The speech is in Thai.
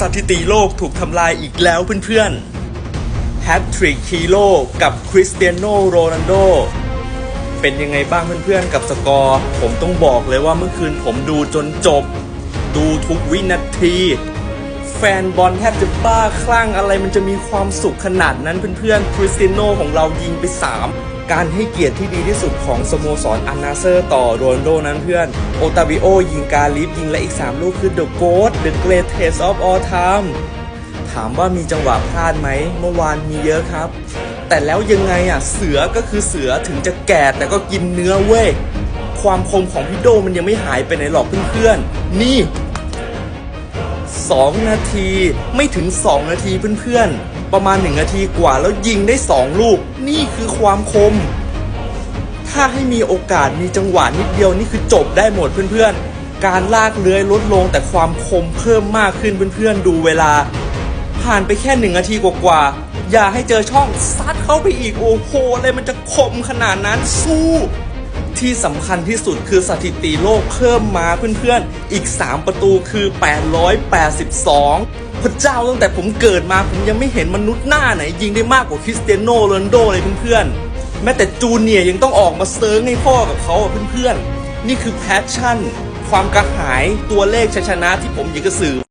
สถิติโลกถูกทำลายอีกแล้วเพื่อนๆแฮตทริกฮีโร่กับคริสเตียโนโรนัลโดเป็นยังไงบ้างเพื่อนๆกับสกอร์ ผมต้องบอกเลยว่าเมื่อคืนผมดูจนจบ ดูทุกวินาที แฟนบอลแทบจะบ้าคลั่งอะไรมันจะมีความสุขขนาดนั้นเพื่อนๆคริสเตียโนของเรายิงไป 3 การให้เกียรติที่ดีที่สุดของสโมสรอันนาเซอร์ต่อโรนโดนั้นเพื่อน โอตาบิโอยิงการลิฟยิงและอีก 3 ลูกคือ The GOAT The Greatest of All Time ถามว่ามีจังหวะพลาดไหม เมื่อวานมีเยอะครับ แต่แล้วยังไงอะ เสือก็คือเสือถึงจะแก่แต่ก็กินเนื้อเว้ย ความคมของพี่โดมันยังไม่หายไปไหนหรอกเพื่อนๆ นี่ 2 นาทีไม่ถึง 2 นาทีเพื่อนๆ ประมาณ 1 นาทีกว่าแล้วยิงได้ 2 ลูก นี่คือความคม ถ้าให้มีโอกาสมีจังหวะนิดเดียวนี่คือจบได้หมดเพื่อนๆ การลากเลื้อยลดลงแต่ความคมเพิ่มมากขึ้นเพื่อนๆ ดูเวลา ผ่านไปแค่หนึ่งนาทีกว่าๆอย่าให้เจอช่องซัดเข้าไปอีกโอ้โหอะไรมันจะคมขนาดนั้นสู้ ที่สำคัญที่สุดคือสถิติโลกเพิ่มมาเพื่อนๆ อีก 3 ประตูคือ 882 พระเจ้าตั้งแต่ผมเกิดมาผมยังไม่เห็นมนุษย์หน้าไหน ยิงได้มากกว่าคริสเตียโนโรนโดเลยเพื่อนๆ แม้แต่จูเนียยังต้องออกมาเซิร์งให้พ่อกับเขาเพื่อนๆ นี่คือแพชชั่น ความกระหายตัวเลขชัยชนะที่ผมอยากจะสื่อ